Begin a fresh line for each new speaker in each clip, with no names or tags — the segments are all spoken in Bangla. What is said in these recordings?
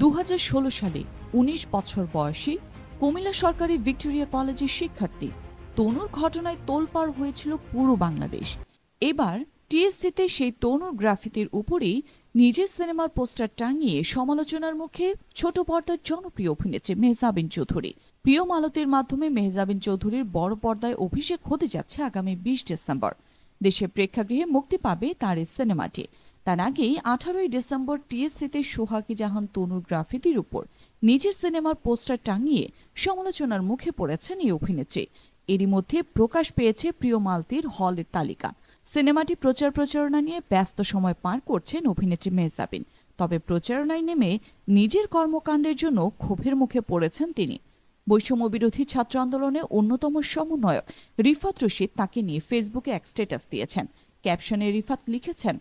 দু সালে ১৯ বছর বয়সী কুমিল্লা সরকারি ভিক্টোরিয়া কলেজের শিক্ষার্থী তনুর ঘটনায় তোলপাড় হয়েছিল পুরো বাংলাদেশ। এবার টিএসসিতে সেই তনুর গ্রাফিতির উপরেই নিজের সিনেমার পোস্টার টাঙিয়ে সমালোচনার মুখে ছোট পর্দার জনপ্রিয় অভিনেত্রী মেহজাবিন চৌধুরী। প্রিয় মালতের মাধ্যমে মেহজাবিন চৌধুরীর বড় পর্দায় অভিষেক হতে যাচ্ছে আগামী বিশ ডিসেম্বর। দেশের প্রেক্ষাগৃহে মুক্তি পাবে তার এই সিনেমাটি। তার আগেই আঠারোই ডিসেম্বর টিএসসিতে সোহাগী জাহান তনুর গ্রাফিতির উপর নিজের সিনেমার পোস্টার টাঙিয়ে সমালোচনার মুখে পড়েছেন এই অভিনেত্রী। এরই মধ্যে প্রকাশ পেয়েছে প্রিয় মালতির হলের তালিকা। সিনেমাটি প্রচার প্রচারণা নিয়ে ব্যস্ত সময় পার করছেন অভিনেত্রী মেহজাবিন। তবে প্রচারণায় নেমে নিজের কর্মকাণ্ডের জন্য ক্ষোভের মুখে পড়েছেন তিনি। বৈষম্য বিরোধী ছাত্র আন্দোলনে অন্যতম সমন্বয়ক রিফাত রশিদ তাকে নিয়ে ফেসবুকে এক স্ট্যাটাস দিয়েছেন। ক্যাপশনে রিফাত লিখেছেন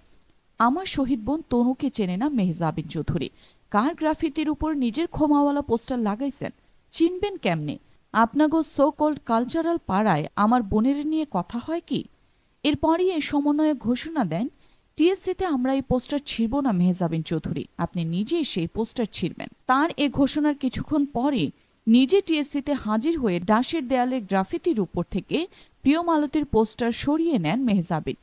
আমার শহীদ বোন তনুকে চেনে না মেহজাবিন চৌধুরী। কার গ্রাফিতির উপর নিজের ক্ষমাওয়ালা পোস্টার লাগাইছেন? চিনবেন কেমনে? আপনাগো সো কল্ড কালচারাল পাড়ায় আমার বোনের নিয়ে কথা হয় কি? এরপরই এই সমন্বয়ে ঘোষণা দেন, টিএসসিতে আমরা এই পোস্টার ছিড়ব না মেহজাবিন চৌধুরী, আপনি নিজে সেই পোস্টার ছিড়বেন। তার এ ঘোষণার কিছুক্ষণ পরে নিজে টিএসসিতে হাজির হয়ে ডাসের দেয়ালে গ্রাফিতির উপর থেকে প্রিয় মালতীর পোস্টার সরিয়ে নেন মেহজাবিন।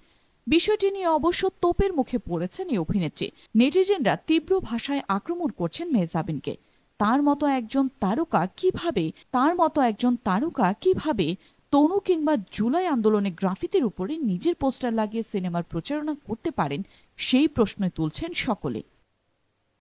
বিষয়টি নিয়ে অবশ্য তোপের মুখে পড়েছেন এই অভিনেত্রী। নেটিজেনরা তীব্র ভাষায় আক্রমণ করছেন মেহজাবিনকে। তার মতো একজন তারকা কীভাবে, তার মতো একজন তারকা কীভাবে তনু কিংবা জুলাই আন্দোলনে গ্রাফিতির উপরে নিজের পোস্টার লাগিয়ে সিনেমার প্রচারণা করতে পারেন, সেই প্রশ্নে তুলছেন সকলে।